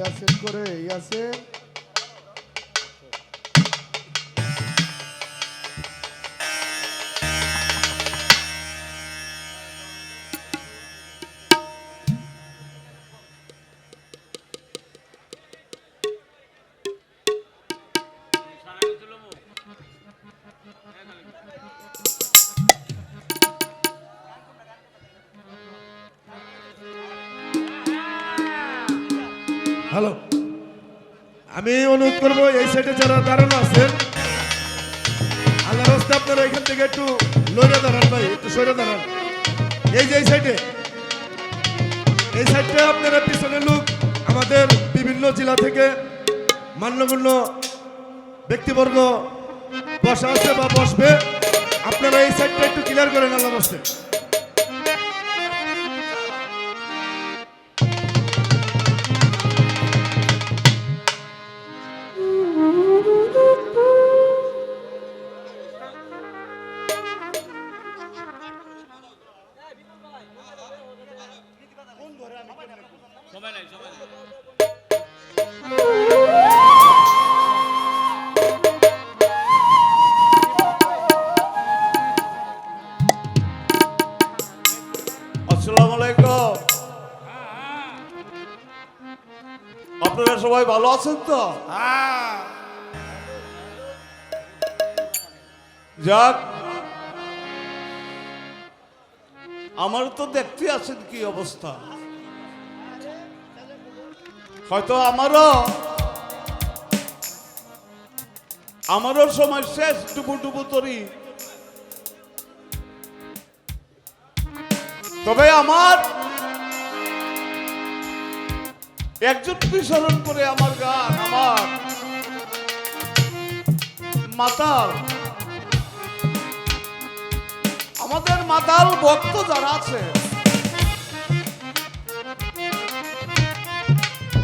ইয়াসিন করে ইয়াসিন। হ্যালো আমি অনুরোধ করব, এই সাইডে যারা দাঁড়ানো আছেন আল্লাহ রাস্তা আপনারা এখান থেকে একটু লড়ে দাঁড়ান ভাই, একটু সরে দাঁড়ান। এই যে এই সাইডে এই সাইডটা আপনারা পিছনের লোক, আমাদের বিভিন্ন জেলা থেকে মান্যগণ্য ব্যক্তিবর্গ বসা আছে বা বসবে। আপনারা এই সাইডটা একটু ক্লিয়ার করেন আল্লাহ রাস্তে আপনারা সবাই ভালো আছেন তো? যাক। আমার তো দেখতে আছেন কি অবস্থা? হয়তো আমারও আমারও সময় শেষ ডুবু ডুবু তরি। তবে আমার একজন বিস্মরণ করে আমার গান, আমার মাতাল। আমাদের মাতাল ভক্ত যারা আছে,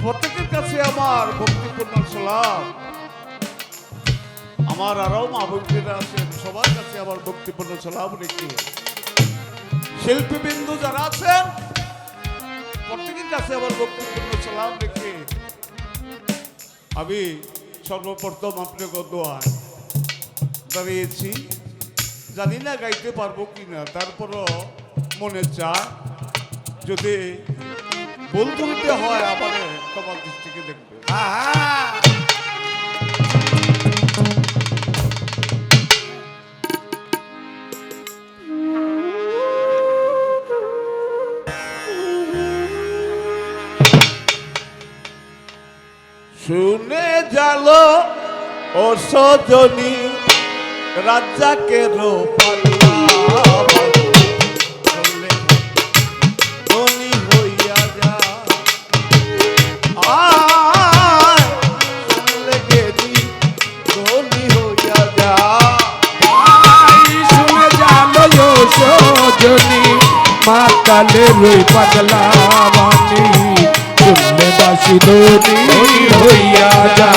প্রত্যেকের কাছে আমার ভক্তিপূর্ণ সালাম। আমার আরও মা ভক্তিরা আছেন, সবার কাছে আমার ভক্তিপূর্ণ সালাম রেখে। শিল্পীবৃন্দ যারা আছেন প্রত্যেকের কাছে আমার বক্তব্য সালাম রেখে আমি সর্বপ্রথম আপনাকে দোয়ায় দাঁড়িয়েছি জানি না গাইতে পারব কি না তারপরও মনে চা। যদি করিতে হয় আমার তোমার দৃষ্টিকে দেখবে শুনে যা। শুনে জানো সজনী মাতালে রই পাগলা বাণী। শুনলে বাসি ধনী হইয়া যা।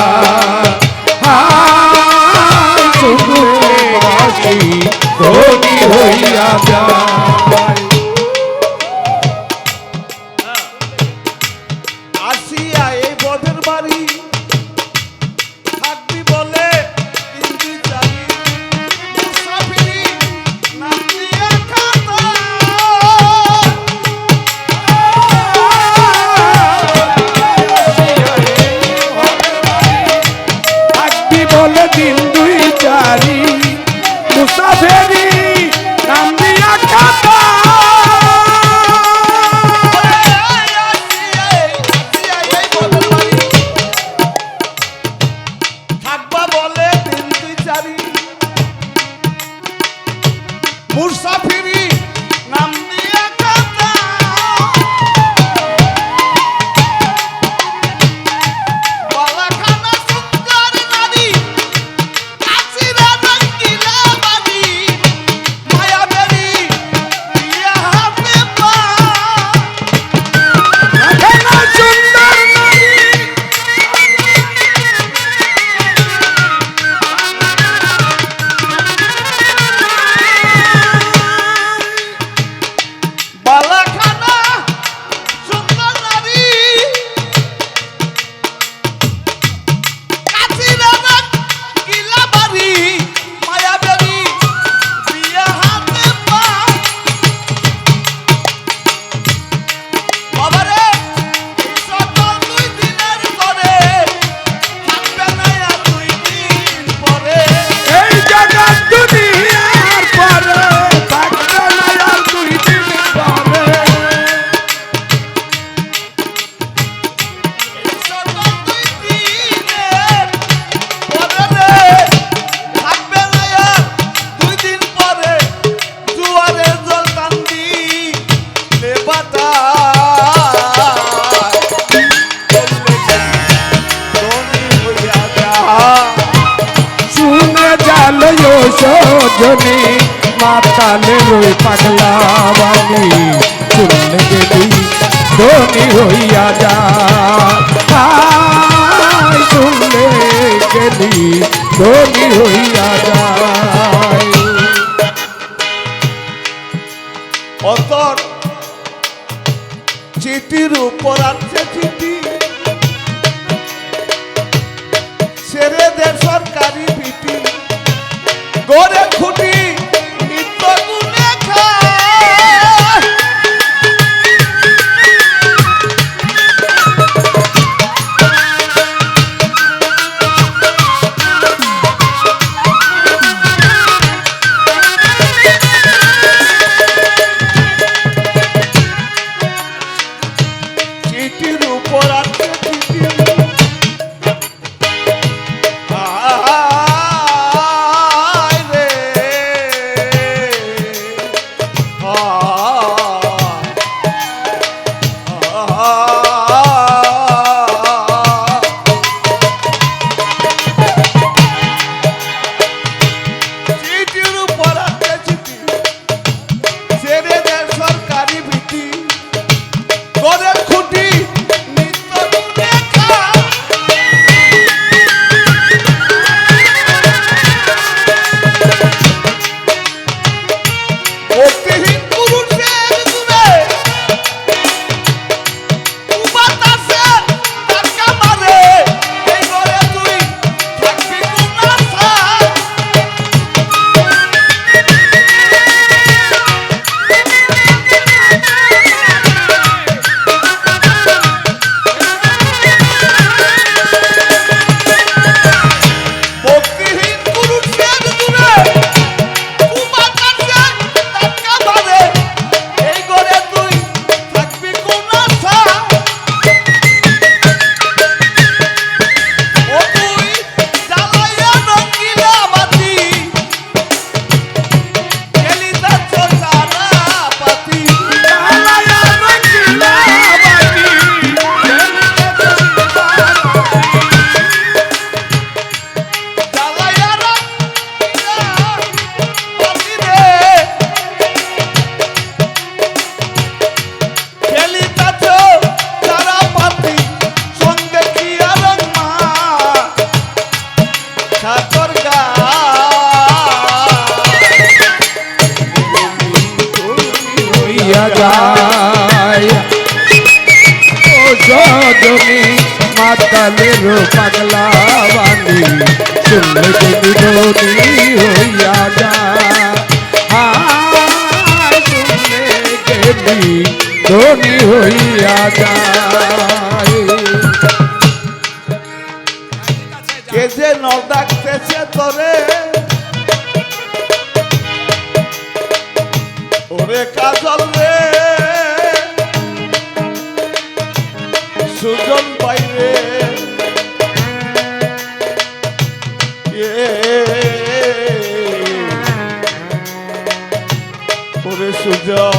সজনে মাতালে রই পাগলা বানি চুলনে হইয়া যা চিঠির উপর আছে চিঠি। ছেড়ে দে সরকারি পিটি গড়ে খুঁটি অপরাধ বিরোধী হইয়া যা শুনে গেলি ধনী হইয়া যায় কে যে নদাকতেছে তোরে কাজল door.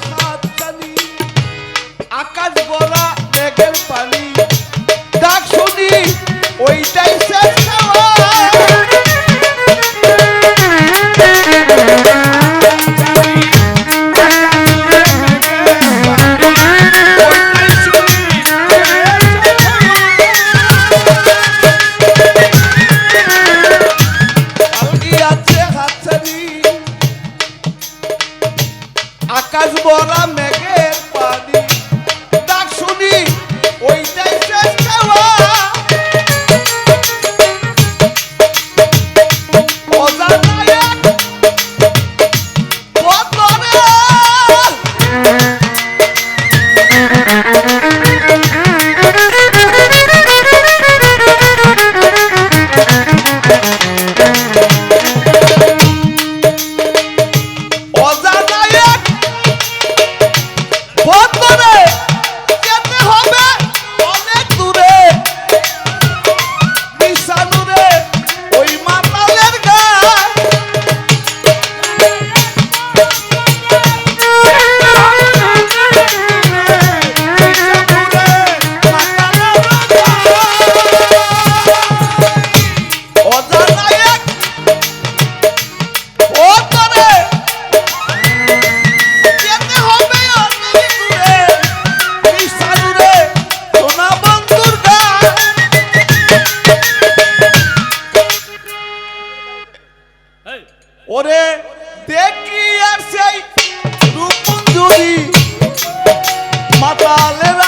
limpa. ওরে দেখি আর সেই রূপঞ্জলি মাতালের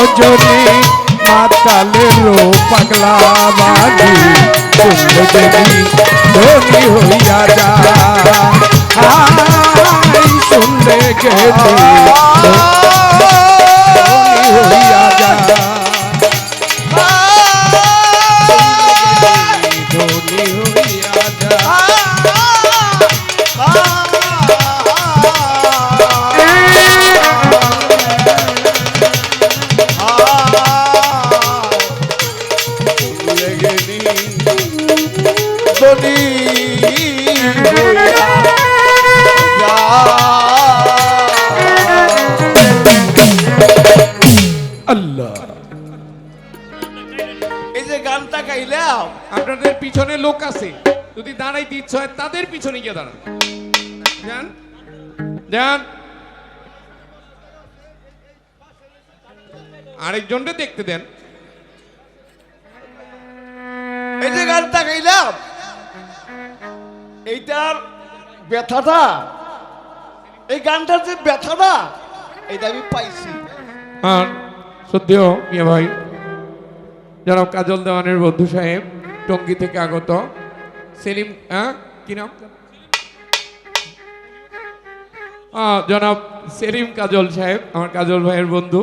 সজনী মাতালের পাগলা বাড়ি লেগে নিতনি হইয়া যা। হাই শুনলে গেলি যদি দাঁড়াইতে ইচ্ছা হয় তাদের পিছনে গিয়ে দাঁড়ান। যান। যান। আরেকজনকে দেখতে দেন। এই যে গানটা গাইলাম এইটার ব্যথাটা এই গানটার যে ব্যথাটা এটা আমি পাইছি। আর সত্যিও মিয়া ভাই জনাব কাজল দেওয়ানের বন্ধু সাহেব টঙ্গী থেকে আগত সেলিম হ্যাঁ? কি নাম? জনাব সেলিম কাজল সাহেব আমার কাজল ভাইয়ের বন্ধু।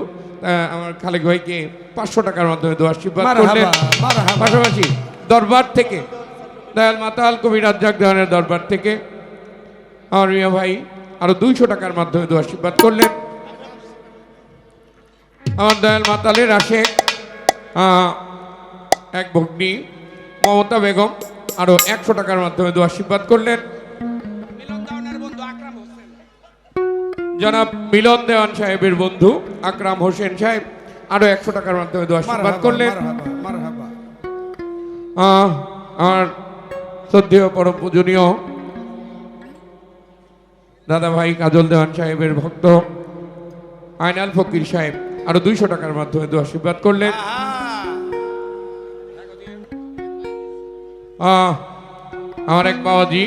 আমার খালেক ভাইকে পাঁচশো টাকার মাধ্যমে দোয়া আশীর্বাদ করলেন। পাশাপাশি দরবার থেকে দয়াল মাতাল কবি রাজ্জাক দেওয়ানের দরবার থেকে আমার মিয়া ভাই আরও দুইশো টাকার মাধ্যমে দোয়া আশীর্বাদ করলেন। আমার দয়াল মাতালের আসে এক ভগ্নী মমতা বেগম আরও একশো টাকার মাধ্যমে দু আশীর্বাদ করলেন। জনাব মিলন দেওয়ান সাহেবের বন্ধু আকরাম হোসেন সাহেব আরও একশো টাকার মাধ্যমে দু আশীর্বাদ করলেন। আমার শ্রদ্ধেয় পরম পূজনীয় দাদা ভাই কাজল দেওয়ান সাহেবের ভক্ত আয়নাল ফকির সাহেব আরও দুইশো টাকার মাধ্যমে দু আশীর্বাদ করলেন। আমার এক বাবাজি